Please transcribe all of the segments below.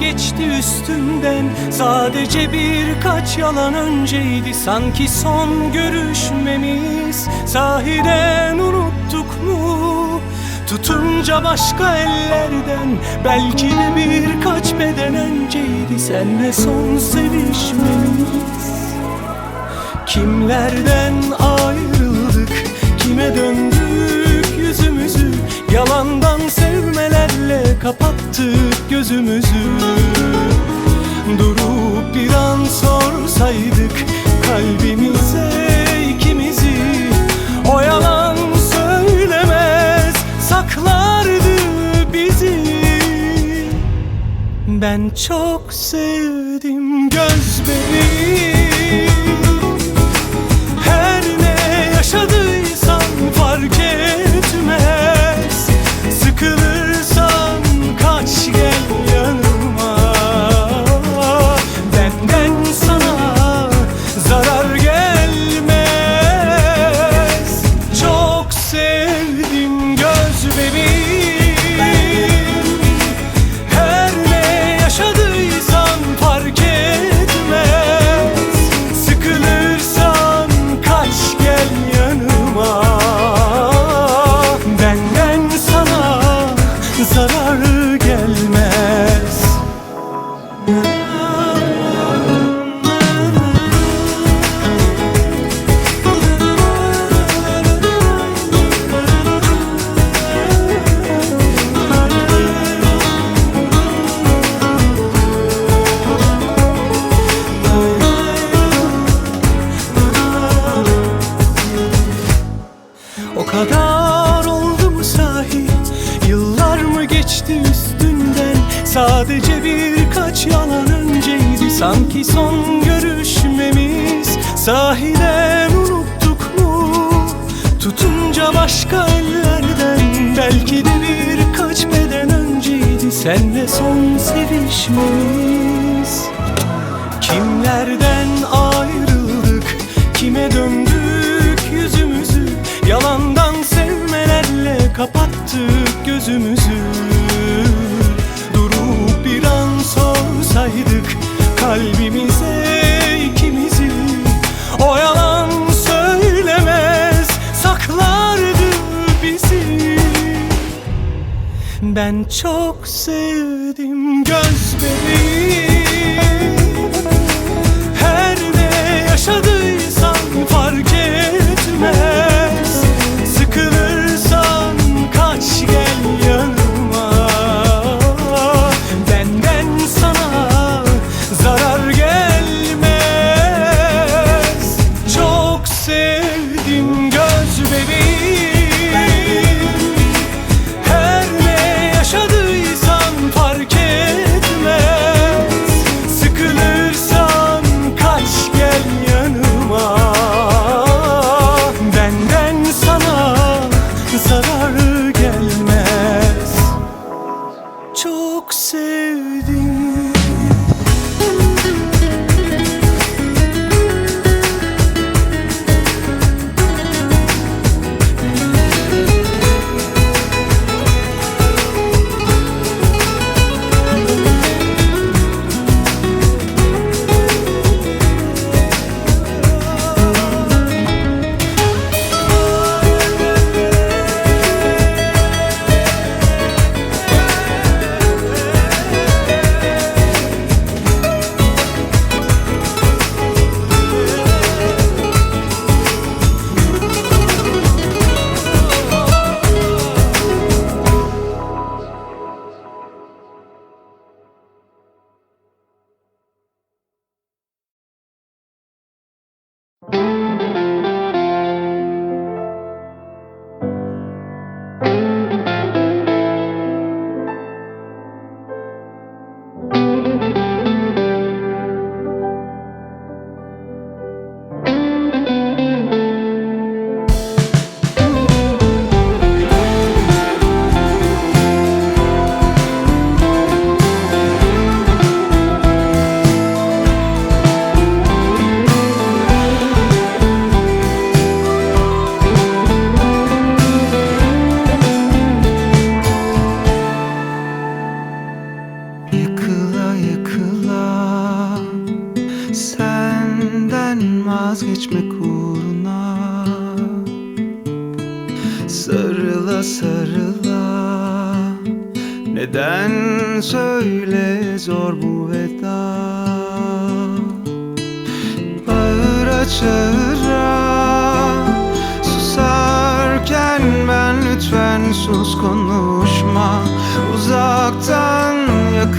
geçti üstünden. Sadece birkaç yalan önceydi. Sanki son görüşmemiz. Sahiden unuttuk mu? Tutunca başka ellerden. Belki de birkaç beden önceydi. Senle son sevişmemiz. Kimlerden ayrıldık? Kime döndük yüzümüzü? Yalandan kapattık gözümüzü. Durup bir an sorsaydık Kalbimize ikimizi. O yalan söylemez Saklardı bizi. Ben çok sevdim göz bebeğim Sadece birkaç yalan önceydi Sanki son görüşmemiz. Sahiden unuttuk mu? Tutunca başka ellerden Belki de birkaç beden önceydi Senle son sevişmemiz. Kimlerden ayrıldık? Kime döndük yüzümüzü? Yalandan sevmelerle kapattık gözümüzü sorsaydık Kalbimize ikimizi O yalan söylemez Saklardı bizi. Ben çok sevdim göz bebeğim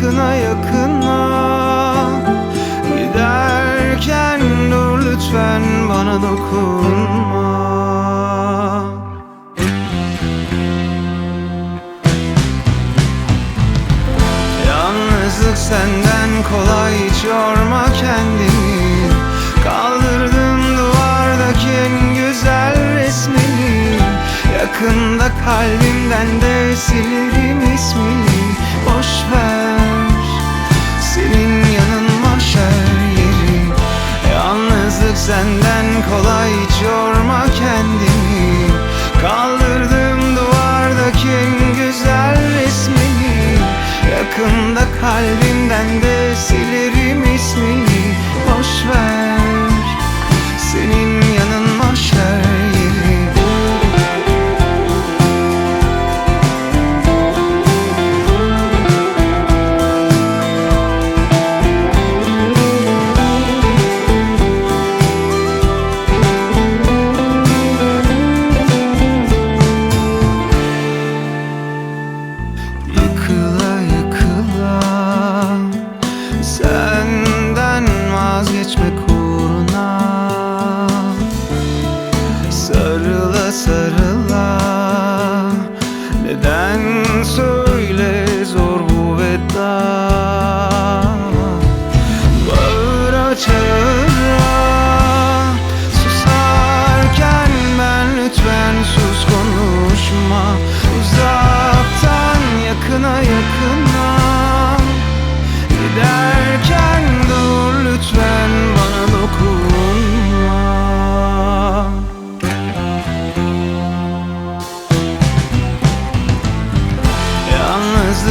yakına yakına Giderken dur lütfen bana dokunma. Yalnızlık senden kolay hiç yorma kendini. Kaldırdım duvardaki en güzel resmini. Yakında kalbimden de silirim ismini senden kolay yorma kendini Kaldırdım duvardaki en güzel resmini. Yakında kalbimden de silerim ismini. Boş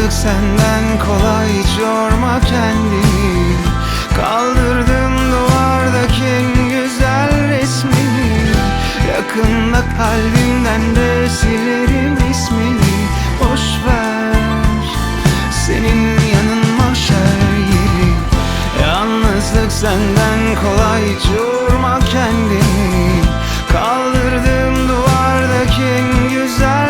Yalnızlık senden kolay hiç yorma kendini Kaldırdım duvardaki güzel resmini Yakında kalbimden de silerim ismini. Boş ver senin yanın mahşer yeri Yalnızlık senden kolay hiç yorma kendini Kaldırdım duvardaki güzel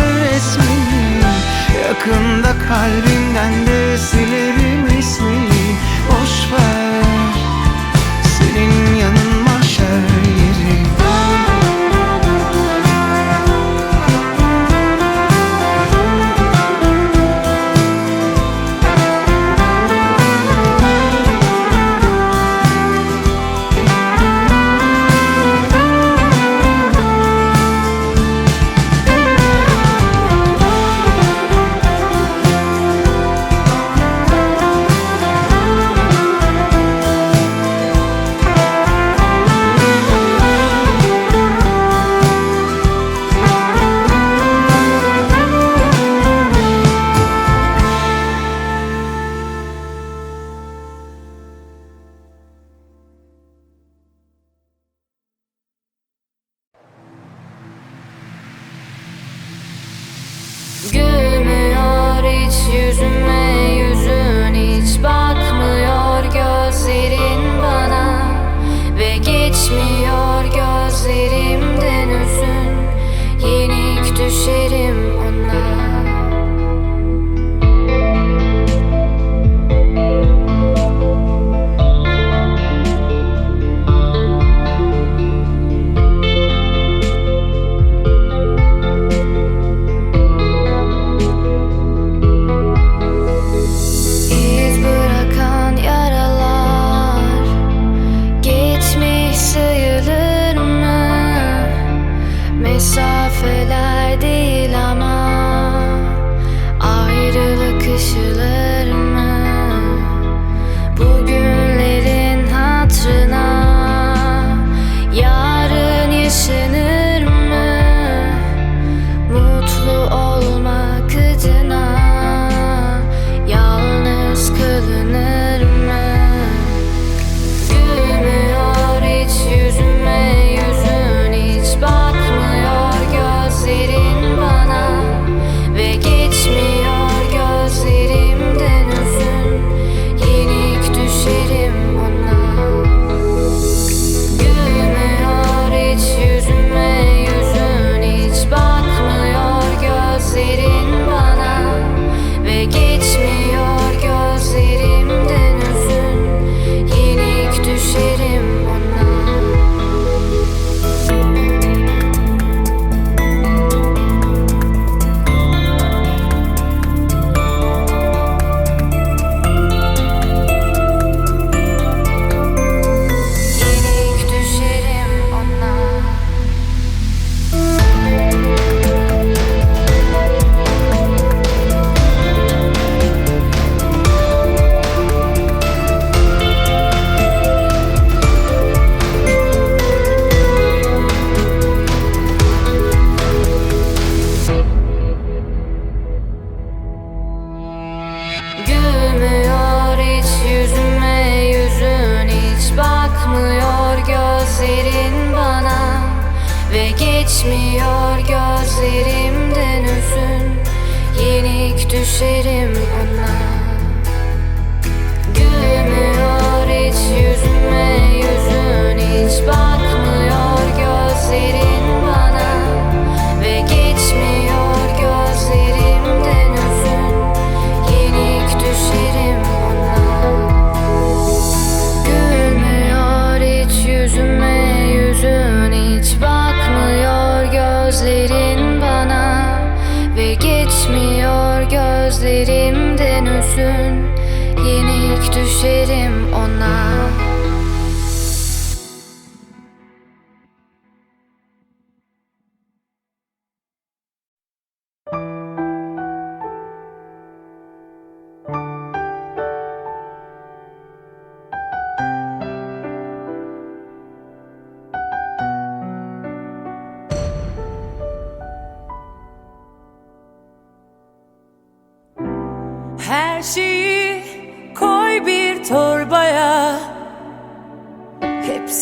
Yakında kalbimden de silerim ismini. Boş ver senin yanın mahşer hiç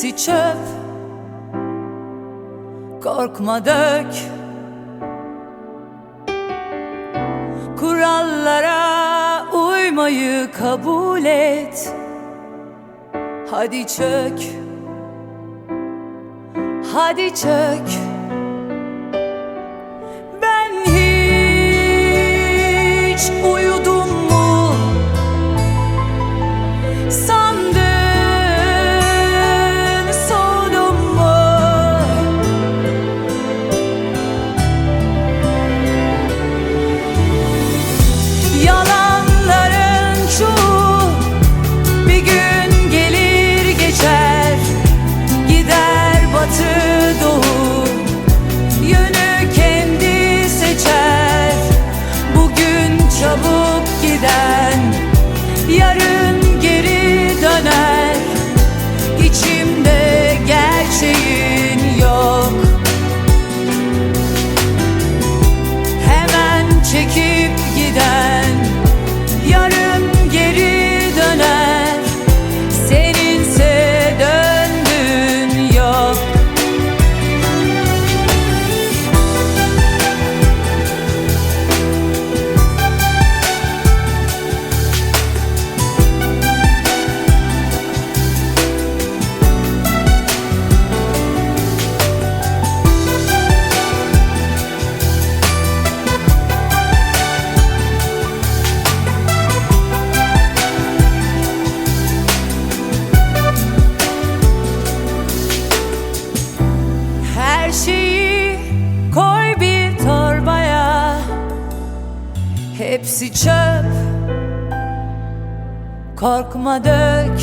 gerisi çöp. Korkma dök. Kurallara uymayı kabul et. Hadi çök. Hadi çök. Ben hiç Hepsi çöp. Korkma dök.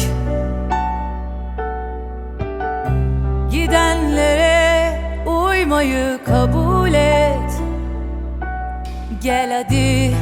Gidenlere uymayı kabul et. Gel hadi.